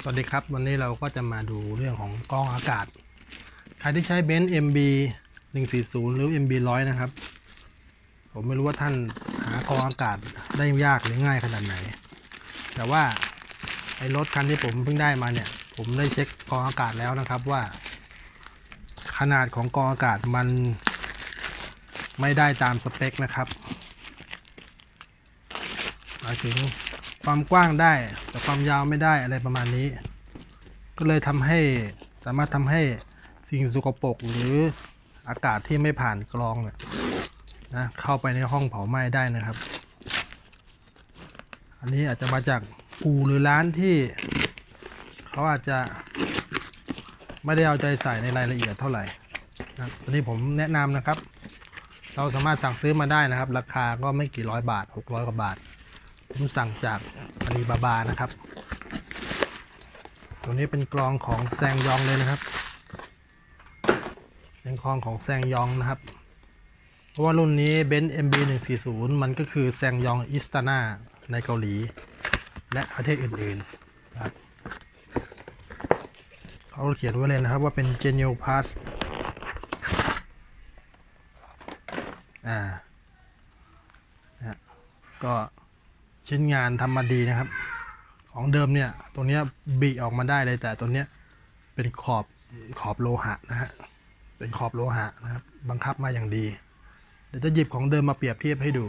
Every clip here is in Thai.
สวัสดีครับ วันนี้เราก็จะมาดูเรื่องของกรองอากาศ ใครที่ใช้เบนซ์ MB 140 หรือ MB 100 นะครับ ผมไม่รู้ว่าท่านหากรองอากาศได้ยากหรือง่ายขนาดไหน แต่ว่าไอ้รถคันที่ผมเพิ่งได้มาเนี่ย ผมได้เช็คกรองอากาศแล้วนะครับว่า ขนาดของกรองอากาศมันไม่ได้ตามสเปคนะครับหมายถึง ความกว้างได้ แต่ความยาวไม่ได้อะไรประมาณนี้ ก็เลยทำให้สามารถทำให้สิ่งสกปรกหรืออากาศที่ไม่ผ่านกรองเนี่ยนะเข้าไปในห้องเผาไหม้ได้นะครับ อันนี้อาจจะมาจากอู่หรือร้านที่ เขาอาจจะไม่ได้เอาใจใส่ในรายละเอียดเท่าไหร่นะครับอันนี้ผมแนะนำนะครับ เราสามารถสั่งซื้อมาได้นะครับ ราคาก็ไม่กี่ร้อยบาท 600กว่าบาท ผมสั่งจากอาลีบาบานะครับตัวนี้เป็นกรองของแซงยองเลยนะครับเป็นกรองของแซงยองนะครับ เพราะว่ารุ่นนี้เบนซ์ MB 140มันก็คือแซงยองอิสตานาในเกาหลี และประเทศอื่นๆนะครับเขาเขียนไว้เลยนะครับว่าเป็น Genial Pass อ่านะก็ ชิ้นงานทำมาดีนะครับ ของเดิมเนี่ยตรงเนี้ยบีออกมาได้เลยแต่ตัวเนี้ยเป็นขอบขอบโลหะนะฮะเป็นขอบโลหะนะครับ บังคับมาอย่างดี เดี๋ยวจะหยิบของเดิมมาเปรียบเทียบให้ดู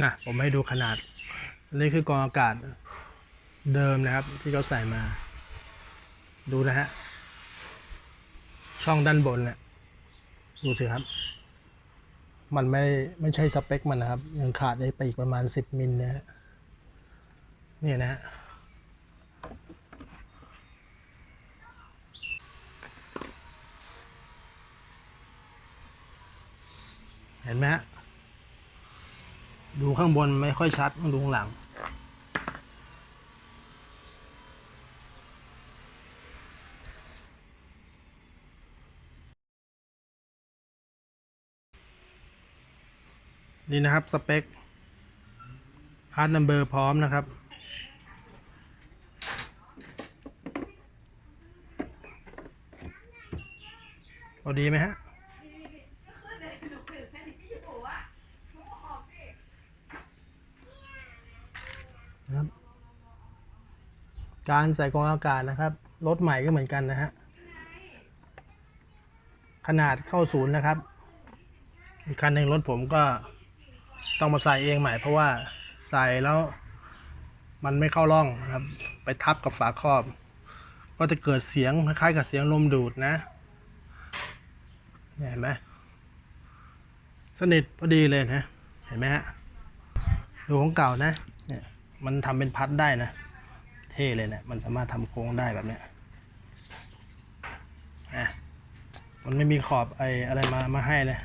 นะผมให้ดูขนาดนนี้คือกรองอากาศเดิมนะครับ ที่เขาใส่มา ดูนะฮะ ช่องด้านบนเนี่ยดูสิครับ มันไม่ไม่ใช่สเปคมันนะครับ ยังขาดไปอีกประมาณสิบมิลนะฮะเนี่ยนะฮะเห็นไหมฮะ ดูข้างบนไม่ค่อยชัดต้องดูข้างหลัง นี่นะครับ สเปคพาร์ทนัมเบอร์พร้อมนะครับพอดีไหมฮะ นะครับ การใส่กรองอากาศนะครับรถใหม่ก็เหมือนกันนะฮะขนาดเข้าศูนย์นะครับ อีกคันหนึ่งรถผมก็ต้องมาใส่เองใหม่ เพราะว่าใส่แล้วมันไม่เข้าร่องนะครับ ไปทับกับฝาครอบ ก็จะเกิดเสียงคล้ายๆกับเสียงลมดูดนะเนี่ยเห็นไหมสนิทพอดีเลยนะ เห็นไหมฮะดูของเก่านะเนี่ย มันทำเป็นพัดได้นะ เท่เลยเนะี่ยมันสามารถทำโค้งได้แบบเนี้ยอะมันไม่มีขอบไออะไรมามาให้เลย